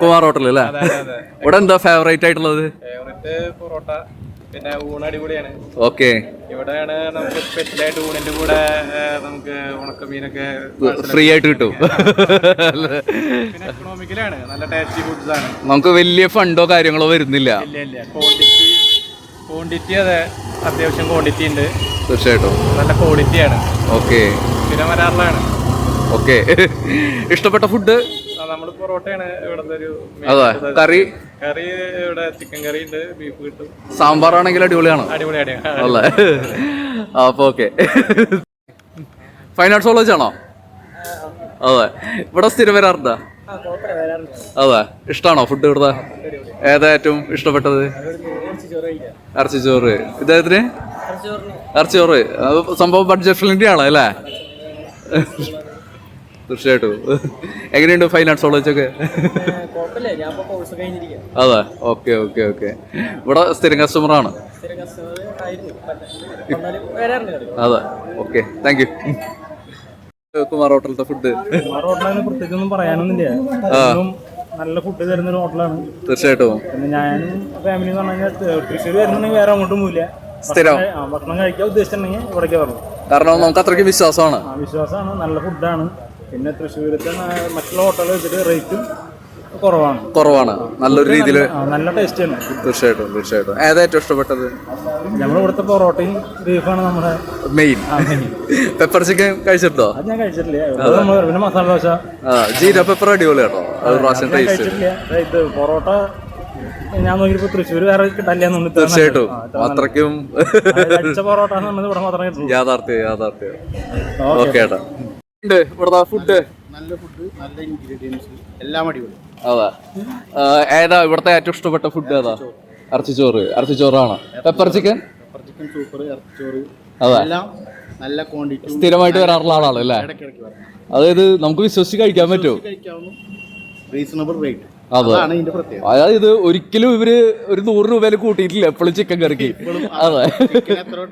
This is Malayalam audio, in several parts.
കുമാർ ഹോട്ടൽ അല്ലേ ഇവിടെ എന്താ ഫേവറേറ്റ് ആയിട്ടുള്ളത്? പൊറോട്ട പിന്നെ ഊണ് അടിപൊളിയാണ്. ഓക്കെ. ഇവിടെയാണ് നമുക്ക് ഊണിന്റെ കൂടെ നമുക്ക് ഉണക്കമീനൊക്കെ ഫ്രീ ആയിട്ട് കിട്ടും. എക്കണോമിക്കലാണ് നല്ല ടേസ്റ്റി ഫുഡ്സ് ആണ്. നമുക്ക് വലിയ ഫണ്ടോ കാര്യങ്ങളോ വരുന്നില്ല. ഇല്ല ഇല്ല ക്വാണ്ടിറ്റി ക്വാണ്ടിറ്റി അതെ. അത്യാവശ്യം ക്വാണ്ടിറ്റി ഉണ്ട്. തീർച്ചയായിട്ടും. നല്ല ക്വാളിറ്റിയാണ് ഓക്കെ. സ്ഥിരം വരാറുള്ളതാണ് ഓക്കെ. ഇഷ്ടപ്പെട്ട ഫുഡ് നമ്മൾ പൊറോട്ടയാണ് ഇവിടുത്തെ ഒരു അതെ കറി? കറി ഇവിടെ ചിക്കൻ കറി ഉണ്ട് ബീഫ് കിട്ടും. സാമ്പാർ ആണെങ്കിൽ അടിപൊളിയാണ്. അടിപൊളി അടിപൊളി. അല്ലേ? അപ്പൊ ഓക്കെ. ഫൈൻ ആർട്സ് കോളേജ് ആണോ? അതെ. ഇവിടെ സ്ഥിരം വരാറുണ്ടോ? അതെ. ഇഷ്ടാണോ ഫുഡ് ഇവിടുത്തെ? ഏതാ ഏറ്റവും ഇഷ്ടപ്പെട്ടത്? ഇറച്ചിച്ചോറ് ഇദ്ദേഹത്തിന് ഇറച്ചിച്ചോറ് അത് സംഭവം ബഡ്ജറ്റ് ഫ്രണ്ട്ലി ആണോ അല്ലേ തീർച്ചയായിട്ടും. എങ്ങനെയുണ്ട് ഫൈൻ ആർട്സ് കോളേജൊക്കെ ഒക്കെ ഞാൻ അതെ. Okay okay okay. ഇവിടെ സ്ഥിരം കസ്റ്റമറാണ് അതെ. ഓക്കെ താങ്ക് യു കുമാർ ഹോട്ടലത്തെ ഫുഡ് ഹോട്ടലാണ് പ്രത്യേകിച്ചൊന്നും പറയാനൊന്നുമില്ല. നല്ല ഫുഡ് തരുന്ന ഒരു ഹോട്ടലാണ്. തീർച്ചയായിട്ടും. പിന്നെ ഞാനും ഫാമിലി എന്ന് പറഞ്ഞാൽ തൃശ്ശൂർ വരുന്നുണ്ടെങ്കിൽ വേറെ അങ്ങോട്ടും പോവില്ല. സ്ഥിരം. ഭക്ഷണം കഴിക്കാൻ ഉദ്ദേശിച്ചിട്ടുണ്ടെങ്കിൽ ഇവിടേക്ക് വരണം. കാരണം നമുക്ക് അത്രയ്ക്ക് വിശ്വാസമാണ്. ആ വിശ്വാസമാണ്. നല്ല ഫുഡാണ് പിന്നെ തൃശ്ശൂരത്തെ മറ്റുള്ള ഹോട്ടലുകൾ വെച്ചിട്ട് റേറ്റും കുറവാണ്. കുറവാണ്. നല്ലൊരു രീതിയിൽ നല്ല ടേസ്റ്റ് ആണ്. തീർച്ചയായിട്ടും തീർച്ചയായിട്ടും. ഏതാ ഏറ്റവും ഇഷ്ടപ്പെട്ടത്? ഞങ്ങൾ ഇവിടുത്തെ പൊറോട്ടയും ബീഫാണ് നമ്മുടെ മെയിൻ പെപ്പർ ചിക്കൻ കഴിച്ചിട്ടോ ഞാൻ കഴിച്ചിട്ടില്ല. പിന്നെ മസാല ദോശ. ജീര പെപ്പർ അടിപൊളി കേട്ടോ അത് പ്രാവശ്യം ടേസ്റ്റ് പൊറോട്ട ഞാൻ നോക്കിയപ്പോ തൃശ്ശൂർ വേറെ കിട്ടില്ല തീർച്ചയായിട്ടും. അത്രയ്ക്കും പൊറോട്ട യാഥാർത്ഥ്യം യാഥാർത്ഥ്യം. ഓക്കെ ഏട്ടാ. ഇവിടുത്തെ ഫുഡ് നല്ല ഫുഡ് നല്ല ഇൻഗ്രീഡിയൻസ് എല്ലാം അടിപൊളി. അതാ. ഏതാ ഇവിടുത്തെ ഏറ്റവും ഇഷ്ടപ്പെട്ട ഫുഡ് ഏതാ? ഇറച്ചിച്ചോറ് ഇറച്ചിച്ചോറാണ് pepper chicken pepper chicken super ഇറച്ചിച്ചോറ് അതാ. നല്ല ക്വാണ്ടിറ്റി സ്ഥിരമായിട്ട് വരാറുള്ള ആളാണ് അല്ലേ? അതായത് നമുക്ക് വിശ്വസിച്ച് കഴിക്കാൻ പറ്റുമോ? റീസണബിൾ റേറ്റ് അതാണ് ഇതിന്റെ പ്രത്യേകത. അതായത് ഒരിക്കലും ഇവർ ഒരു നൂറ് രൂപയിൽ കൂട്ടിയിട്ടില്ല എപ്പോഴും ചിക്കൻ കറിക്ക്. അതെ.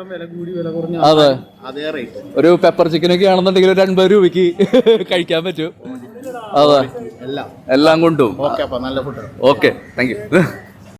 വില കൂടി വില കുറഞ്ഞ അതെ. അതേ റേറ്റ് ഒരു പെപ്പർ ചിക്കൻ ഒക്കെ ആണെന്നുണ്ടെങ്കിൽ ഒരു അൻപത് രൂപയ്ക്ക് കഴിക്കാൻ പറ്റും. അതെ. എല്ലാം. കൊണ്ടും. Okay thank U